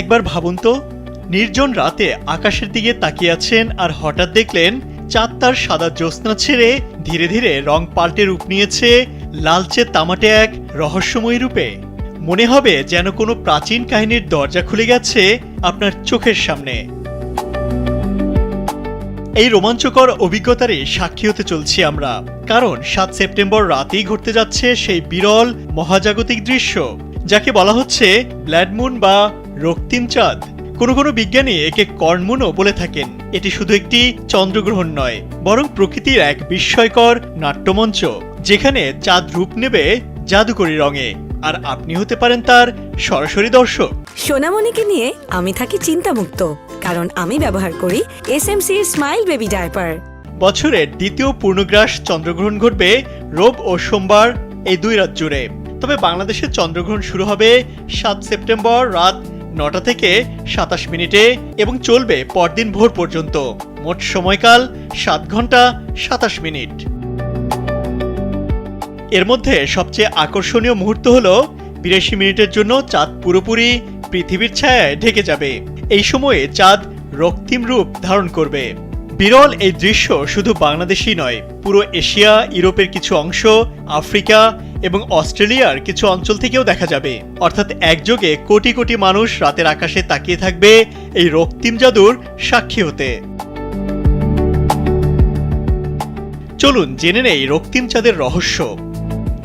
একবার ভাবুন তো, নির্জন রাতে আকাশের দিকে তাকিয়ে আছেন আর হঠাৎ দেখলেন চাঁদ তার সাদা জ্যোৎস্না ছেড়ে ধীরে ধীরে রং পাল্টে রূপ নিয়েছে লালচে তামাটে এক রহস্যময় রূপে। মনে হবে যেন কোনো প্রাচীন কাহিনীর দরজা খুলে গেছে আপনার চোখের সামনে। এই রোমাঞ্চকর অভিজ্ঞতারই সাক্ষী হতে চলছি আমরা, কারণ সাত সেপ্টেম্বর রাতেই ঘটতে যাচ্ছে সেই বিরল মহাজাগতিক দৃশ্য, যাকে বলা হচ্ছে ব্ল্যাডমুন বা রক্তিম চাঁদ। কোনো কোনো বিজ্ঞানী একে কর্ণমুনও বলে থাকেন। এটি শুধু একটি চন্দ্রগ্রহণ নয় বরং প্রকৃতির এক বিস্ময়কর নাট্যমঞ্চ যেখানে চাঁদ রূপ নেবে জাদুকরি রঙে। আর আপনি হতে পারেন তার সরাসরি দর্শক। সোনামণিকে নিয়ে আমি থাকি চিন্তামুক্ত কারণ আমি ব্যবহার করি S M smile baby diaper. বছরের দ্বিতীয় পূর্ণগ্রাস চন্দ্রগ্রহণ ঘটবে রোব ও সোমবার এই দুই রাত জুড়ে। তবে বাংলাদেশের চন্দ্রগ্রহণ শুরু হবে সাত সেপ্টেম্বর রাত নটা থেকে সাতাশ মিনিটে এবং চলবে পরদিন ভোর পর্যন্ত। মোট সময়কাল সাত ঘণ্টা সাতাশ মিনিট। এর মধ্যে সবচেয়ে আকর্ষণীয় মুহূর্ত হল বিরাশি মিনিটের জন্য চাঁদ পুরোপুরি পৃথিবীর ছায়ায় ঢেকে যাবে। এই সময়ে চাঁদ রক্তিম রূপ ধারণ করবে। বিরল এই দৃশ্য শুধু বাংলাদেশই নয়, পুরো এশিয়া, ইউরোপের কিছু অংশ, আফ্রিকা এবং অস্ট্রেলিয়ার কিছু অঞ্চল থেকেও দেখা যাবে। অর্থাৎ একযোগে কোটি কোটি মানুষ রাতের আকাশে তাকিয়ে থাকবে এই রক্তিম জাদুর সাক্ষী হতে। চলুন জেনে নেই রক্তিম চাঁদের রহস্য।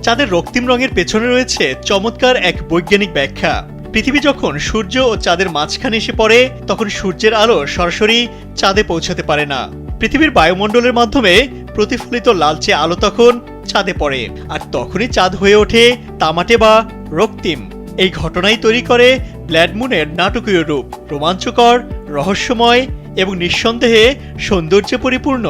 চাঁদের রক্তিম রঙের পেছনে রয়েছে চমৎকার এক বৈজ্ঞানিক ব্যাখ্যা। পৃথিবী যখন সূর্য ও চাঁদের মাঝখানে এসে পড়ে, তখন সূর্যের আলো সরাসরি চাঁদে পৌঁছাতে পারে না। পৃথিবীর বায়ুমণ্ডলের মাধ্যমে প্রতিফলিত লালচে আলো তখন চাঁদে পড়ে, আর তখনই চাঁদ হয়ে ওঠে তামাটে বা রক্তিম। এই ঘটনাই তৈরি করে ব্ল্যাডমুনের নাটকীয় রূপ, রোমাঞ্চকর, রহস্যময় এবং নিঃসন্দেহে সৌন্দর্যে পরিপূর্ণ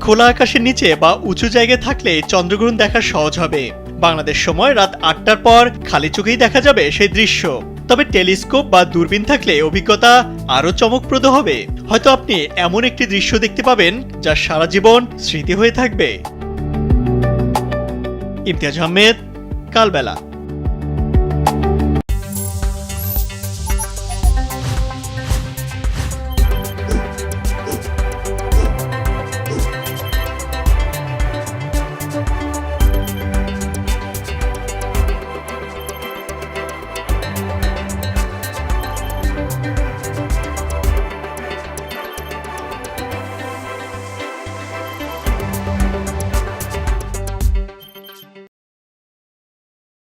খোলা আকাশের নিচে বা উঁচু জায়গায় থাকলে চন্দ্রগ্রহণ দেখা সহজ হবে। বাংলাদেশ সময় রাত আটটার পর খালি চোখেই দেখা যাবে সেই দৃশ্য। তবে টেলিস্কোপ বা দূরবীন থাকলে অভিজ্ঞতা আরও চমকপ্রদ হবে। হয়তো আপনি এমন একটি দৃশ্য দেখতে পাবেন যা সারা জীবন স্মৃতি হয়ে থাকবে। ইমতিয়াজ আহমেদ, কালবেলা।